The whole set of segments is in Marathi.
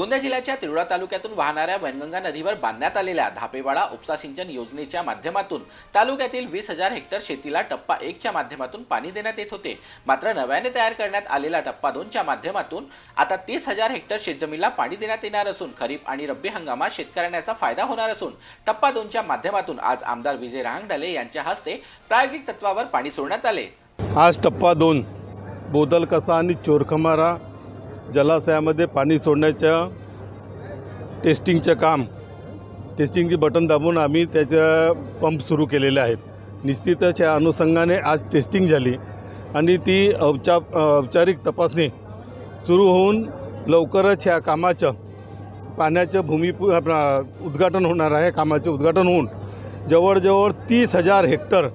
गोंदिया जिल्ह्याच्या तिरोडा तालुक्यातून वाहणाऱ्या वैनगंगा नदीवर बांधण्यात आलेल्या धापेवाडा उपसा सिंचन योजनेच्या माध्यमातून तालुक्यातील वीस हजार हेक्टर शेतीला टप्पा एकच्या माध्यमातून पाणी देण्यात येत होते. मात्र नव्याने तयार करण्यात आलेला टप्पा दोनच्या माध्यमातून आता तीस हजार हेक्टर शेतजमिनीला पाणी देण्यात येणार असून खरीप आणि रब्बी हंगामात शेतकऱ्यांचा फायदा होणार असून टप्पा दोनच्या माध्यमातून आज आमदार विजय रहांगडले यांच्या हस्ते प्रायोगिक तत्वावर पाणी सोडण्यात आले. आज टप्पा दोन. बोदलकसा आणि चोरखमारा जलाशयामध्ये पाणी सोडण्याच्या टेस्टिंगचं काम टेस्टिंगची बटन दाबून आम्ही त्याच्या पंप सुरू केलेले आहेत. निश्चितच या अनुषंगाने आज टेस्टिंग झाली आणि ती औपचा औपचारिक तपासणी सुरू होऊन लवकरच ह्या कामाचं पाण्याचं भूमिपू उद्घाटन होणार आहे कामाचे उद्घाटन होऊन जवळजवळ तीस हजार हेक्टर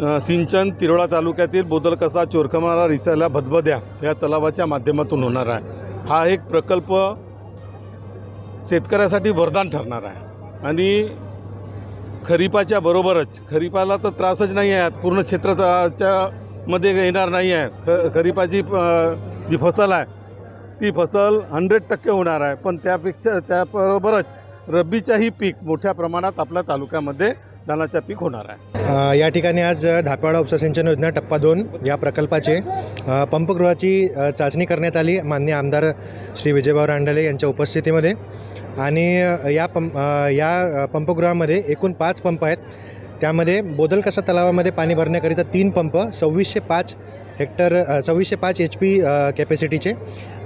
सिंचन तिरोळा तालुक्यातील बोदलकसा चोरखमारा रिसाला भदभद्या या तलावाच्या माध्यमातून होणार आहे. हा एक प्रकल्प शेतकऱ्यासाठी वरदान ठरणार आहे. आणि खरीपाच्या बरोबरच खरीपाला तर त्रासच नाही आहे. पूर्ण क्षेत्राच्या मध्ये येणार नाही आहे. ख खरीपाची जी फसल आहे ती फसल हंड्रेड टक्के होणार आहे. पण त्यापेक्षा त्याबरोबरच रब्बीच्याही पीक मोठ्या प्रमाणात आपल्या तालुक्यामध्ये धानाचं पीक होणार आहे. या ठिकाणी आज ढापेवाडा उपसिंचन योजना टप्पा दोन या प्रकल्पाचे पंपगृहाची चाचणी करण्यात आली माननीय आमदार श्री विजयभाऊ रांडले यांच्या उपस्थितीमध्ये. आणि या पंप या पंपगृहामध्ये एकूण पाच पंप आहेत. त्यामध्ये बोदलकसा तलावामध्ये पाणी भरण्याकरिता तीन पंप सव्वीसशे पाच हेक्टर सव्वीसशे पाच एच पी कॅपॅसिटीचे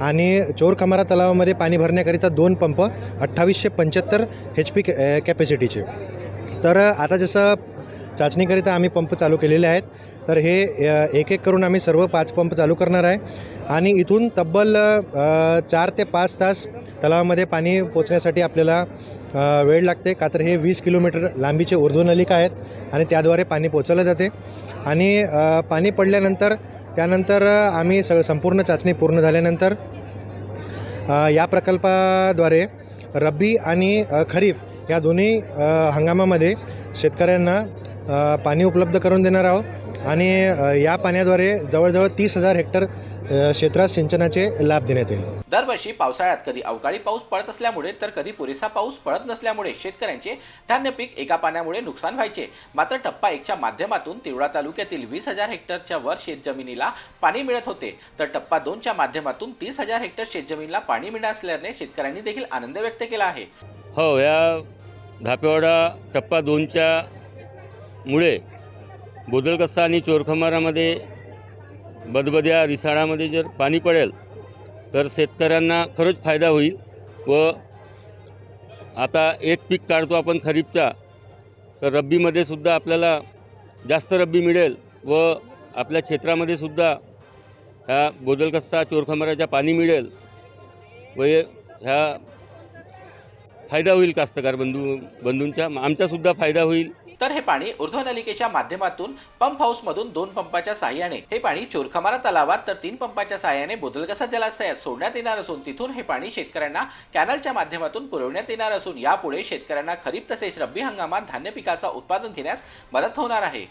आणि चोरखमारा तलावामध्ये पाणी भरण्याकरिता दोन पंप अठ्ठावीसशे पंच्याहत्तर एच पी कॅपॅसिटीचे तर आता जसं चाचणीकरिता आम्ही पंप चालू केलेले आहेत तर हे एक एक करून आम्ही सर्व पाच पंप चालू करणार आहे. आणि इथून तब्बल चार ते पाच तास तलावामध्ये पाणी पोचण्यासाठी आपल्याला वेळ लागते. का तर हे वीस किलोमीटर लांबीचे ऊर्ध्वनलिका आहेत आणि त्याद्वारे पाणी पोचवलं जाते. आणि पाणी पडल्यानंतर त्यानंतर आम्ही स संपूर्ण चाचणी पूर्ण झाल्यानंतर या प्रकल्पाद्वारे रब्बी आणि खरीफ खरीप या दोन्ही हंगामामध्ये शेतकऱ्यांना पाणी उपलब्ध करून देणार आहोत. आणि या पाण्याद्वारे जवळजवळ तीस हजार हेक्टर क्षेत्रात सिंचनाचे लाभ देण्यात येईल. दरवर्षी पावसाळ्यात कधी अवकाळी पाऊस पडत असल्यामुळे तर कधी पुरेसा पाऊस पडत नसल्यामुळे शेतकऱ्यांचे धान्य पीक एका पाण्यामुळे नुकसान व्हायचे. मात्र टप्पा एकच्या माध्यमातून तिवडा तालुक्यातील वीस हजार हेक्टरच्या वर शेतजमिनीला पाणी मिळत होते. तर टप्पा दोनच्या माध्यमातून तीस हजार हेक्टर शेतजमिनीला पाणी मिळणार असल्याने शेतकऱ्यांनी देखील आनंद व्यक्त केला आहे. हो या धापेवाडा टप्पा दोनच्या मुळे बोदलकस्सा आणि चोरखमारामध्ये बदबद्या रिसाळामध्ये जर पाणी पडेल तर शेतकऱ्यांना खरंच फायदा होईल व आता एक पीक काढतो आपण खरीपचा तर रब्बीमध्ये सुद्धा आपल्याला जास्त रब्बी मिळेल व आपल्या क्षेत्रामध्ये सुद्धा ह्या बोदलकस्सा चोरखमाराच्या पाणी मिळेल व हे- ह्या फायदा होईल कास्तकार बंधू बंधूंच्या आमचासुद्धा फायदा होईल. तर हे पाणी ऊर्ध्वनलिकेच्या माध्यमातून पंप हाऊस मधून दोन पंपाच्या साहाय्याने हे पाणी चोरखमारा तलावात तर तीन पंपाच्या साहाय्याने बोदलगसा जलाशयात सोडण्यात येणार असून तिथून हे पाणी शेतकऱ्यांना कॅनलच्या माध्यमातून पुरवण्यात येणार असून यापुढे शेतकऱ्यांना खरीप तसेच रब्बी हंगामात धान्य पिकाचा उत्पादन घेण्यास मदत होणार आहे.